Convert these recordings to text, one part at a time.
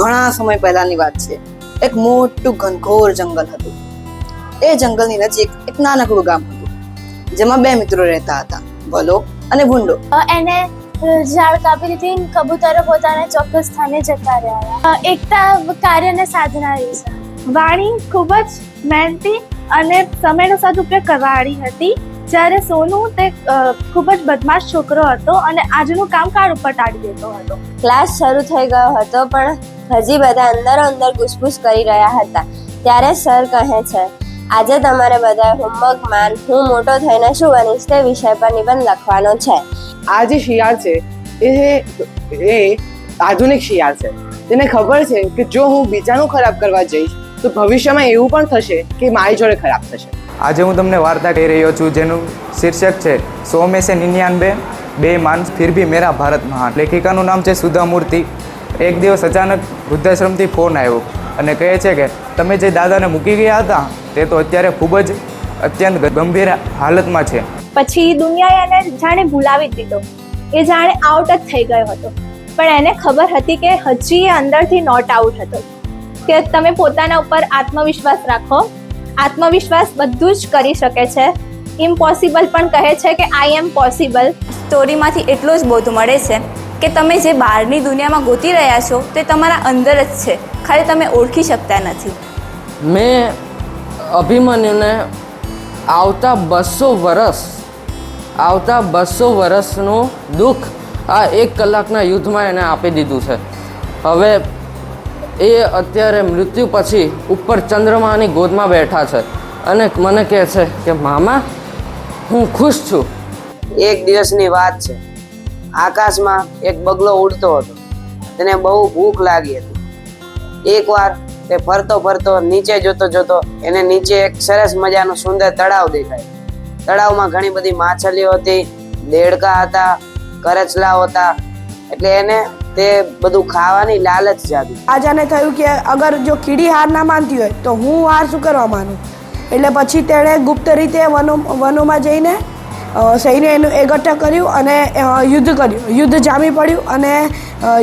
ઘણા સમય પહેલાની વાત છે. એક મોટું ઘનઘોર જંગલ હતું. એ જંગલની નજીક એક નાનકડું ગામ હતું, જેમાં બે મિત્રો રહેતા હતા ભલો અને ભૂંડો. એને ઝાડ કાપી દીધી કબૂતરો પોતાના ચોક્કસ સ્થાને જતા રહ્યા. એકતા કાર્યને સાધના રહી વાણી ખૂબ જ મહેનતી અને સમયનો સદુપયોગ કરવાવાળી હતી. જ્યારે સોનું તે ખૂબ જ બદમાશ છોકરો હતો અને આજનું કામ કાર ઉપર ટાળી દેતો હતો. ક્લાસ શરૂ થઈ ગયો હતો પણ હજી બધા અંદરો અંદર ગુસપુસ કરી રહ્યા હતા. ત્યારે સર કહે છે આજે તમારે બધા હોમવર્ક માન હું મોટો થઈને શું બનીશ તે વિષય પર નિબંધ લખવાનો છે. આ જે શિયાળ છે એ એ આધુનિક શિયાળ છે. તેને ખબર છે કે જો હું બીજાનું ખરાબ કરવા જઈશ તો ભવિષ્યમાં એવું પણ થશે કે મારી જોડે ખરાબ થશે. આજે હું તમને વાર્તા કહી રહ્યો છું, જેનું શીર્ષક છે સો મેં સે નિન્યાનબે બે માણસ ફિર ભી મેરા ભારત મહાન. લેખિકાનું નામ છે સુધા મૂર્તિ એક દિવસ અચાનક વૃદ્ધાશ્રમથી ફોન આવ્યો અને કહે છે કે, તમે જે દાદાને મૂકી ગયા હતા, તે તો અત્યારે ખૂબ જ અત્યંત ગંભીર હાલતમાં છે. પછી દુનિયાએ એને જાણે ભૂલાવી દીધો. એ જાણે આઉટ જ થઈ ગયો હતો. પણ એને ખબર હતી કે હજી એ અંદરથી નોટ આઉટ હતો. કે તમે પોતાના ઉપર આત્મવિશ્વાસ રાખો આત્મવિશ્વાસ બધું જ કરી શકે છે. ઇમ્પોસિબલ પણ કહે છે કે આઈ એમ પોસિબલ સ્ટોરીમાંથી એટલો જ બોધ મળે છે કે તમે જે બહારની દુનિયામાં ગોતી રહ્યા છો તે તમારા અંદર જ છે. ખાલી તમે ઓળખી શકતા નથી. મેં અભિમન્યુને આવતા બસો વર્ષ આવતા બસો વર્ષનું દુઃખ આ એક કલાકના યુદ્ધમાં એને આપી દીધું છે. હવે એ અત્યારે મૃત્યુ પછી ઉપર ચંદ્રમાની ગોદમાં બેઠા છે. અને મને કહે છે કે, મામા, હું ખુશ છું. એક દિવસની વાત છે. આકાશમાં એક બગલો ઉડતો હતો. તેને બહુ ભૂખ લાગી હતી. એકવાર તે ફરતો ફરતો નીચે જોતો જોતો એને નીચે એક સરસ મજાનું સુંદર તળાવ દેખાય. તળાવમાં ઘણી બધી માછલીઓ હતી, દેડકા હતા, કરચલાઓ હતા. એટલે એને તે બધું ખાવાની લાલચ જાગી. રાજાને થયું કે અગર જો કીડી હાર ના માનતી હોય તો હું હાર શું કરવા માનું? એટલે પછી તેણે ગુપ્ત રીતે વનો, વનોમાં જઈને અ, સૈન્યનું એકઠા કર્યું અને યુદ્ધ કર્યું. યુદ્ધ જામી પડ્યું અને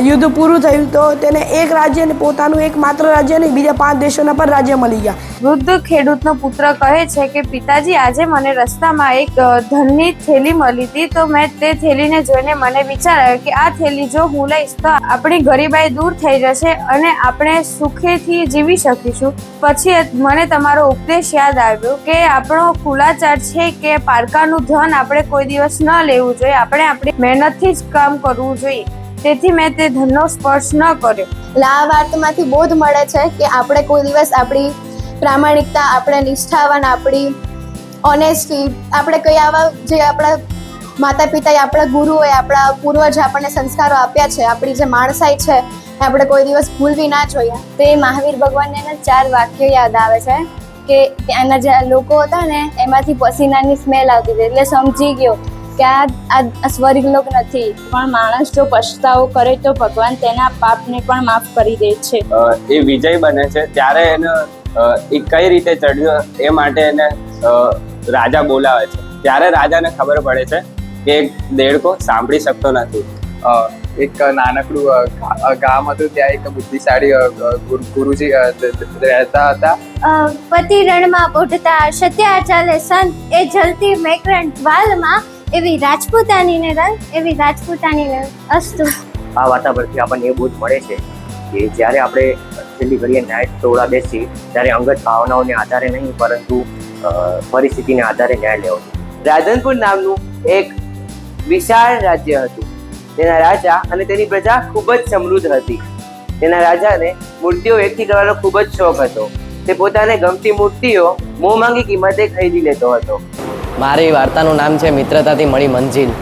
યુદ્ધ પૂરું થયું તો તેને એક રાજ્યને પોતાનું એક માત્ર રાજ્ય નહીં બીજા પાંચ દેશોના પણ રાજ્ય મળી ગયા. વૃદ્ધ ખેડૂતનો પુત્ર કહે છે કે પિતાજી આજે મને રસ્તામાં એક ધનની થેલી મળી હતી તો મેં તે થેલીને જોઈને મને વિચાર આવ્યો કે આ થેલી જો હું લઈશ તો આપણી ગરીબાઈ દૂર થઈ જશે અને આપણે સુખેથી જીવી શકીશું. પછી મને તમારો ઉપદેશ યાદ આવ્યો કે આપણો ખુલાચાર છે કે પારકાનું ધન આપણે કોઈ દિવસ ન લેવું જોઈએ. આપણે આપણી મહેનતથી જ કામ કરવું જોઈએ. તેથી મેં તે ધનનો સ્પર્શ ન કર્યો. એટલે આ વાર્તામાંથી બોધ મળે છે કે આપણે કોઈ દિવસ આપણી પ્રામાણિકતા, આપણે નિષ્ઠાવાન, આપણી ઓનેસ્ટી આપણે કઈ આવા જે આપણા માતા પિતાએ આપણા ગુરુઓએ, આપણા પૂર્વજ આપણને સંસ્કારો આપ્યા છે, આપણી જે માણસાઈ છે આપણે કોઈ દિવસ ભૂલવી ના જોઈએ. તો મહાવીર ભગવાનને ચાર વાક્યો યાદ આવે છે. કે ત્યાંના જે લોકો હતા ને એમાંથી પસીનાની સ્મેલ આવતી હતી. એટલે સમજી ગયો કે આ આ- સ્વર્ગલોક નથી. પણ માણસ જો પછતાવો કરે તો ભગવાન તેના પાપને પણ માફ કરી દે છે. એ વિજય બને છે. ત્યારે એને એ કઈ રીતે ચડ્યો એ માટે એને રાજા બોલાવે છે. ત્યારે રાજાને ખબર પડે છે કે દેડકો સાંભળી શકતો નથી. એક નાનકડું ગામ હતું ત્યાં એક બુદ્ધિશાળી ગુરુજી રહેતા હતા. પતિ રણમાં પોઢતા સત્યા ચાલે સંત એ જલતી મેકરણ જ્વાલમાં એવી રાજપૂતાનીને રંગ એવી રાજપૂતાનીને અસ્તુ. આ વાર્તા પરથી આપણને એ બોધ મળે છે કે જ્યારે આપણે છેલ્લી ઘડીએ ન્યાય તોડા બેસી ત્યારે અંગત ભાવનાઓને આધારે નહીં પરંતુ અ, પરિસ્થિતિને આધારે ન્યાય લેવો રાધનપુર નામનું એક વિશાળ રાજ્ય હતું. તેના રાજા અને તેની પ્રજા ખૂબ જ સમૃદ્ધ હતી. તેના રાજાને મૂર્તિઓ એકઠી કરવાનો ખૂબ જ શોખ હતો. તે પોતાને ગમતી મૂર્તિઓ મોં માંગી કિંમતે ખરીદી લેતો હતો. મારી વાર્તાનું નામ છે મિત્રતાથી મળી મંજિલ.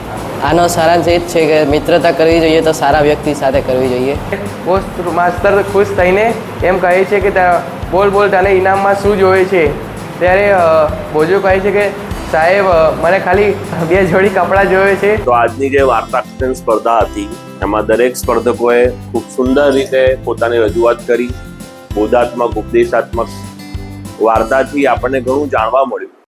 આનો સારાંશ એ જ છે કે મિત્રતા કરવી જોઈએ તો સારા વ્યક્તિ સાથે કરવી જોઈએ. બહુ માસ્તર ખુશ થઈને એમ કહે છે કે બોલ બોલ તને ઇનામમાં શું જોઈએ છે? ત્યારે બોજો કહે છે કે સાહેબ, મને ખાલી બે જોડી કપડાં જોઈએ છે. તો આજની જે વાર્તા સ્પર્ધા હતી, એમાં દરેક સ્પર્ધકોએ ખૂબ સુંદર રીતે પોતાની રજૂઆત કરી. બોધાત્મક, ઉપદેશાત્મક વાર્તાથી આપણને ઘણું જાણવા મળ્યું.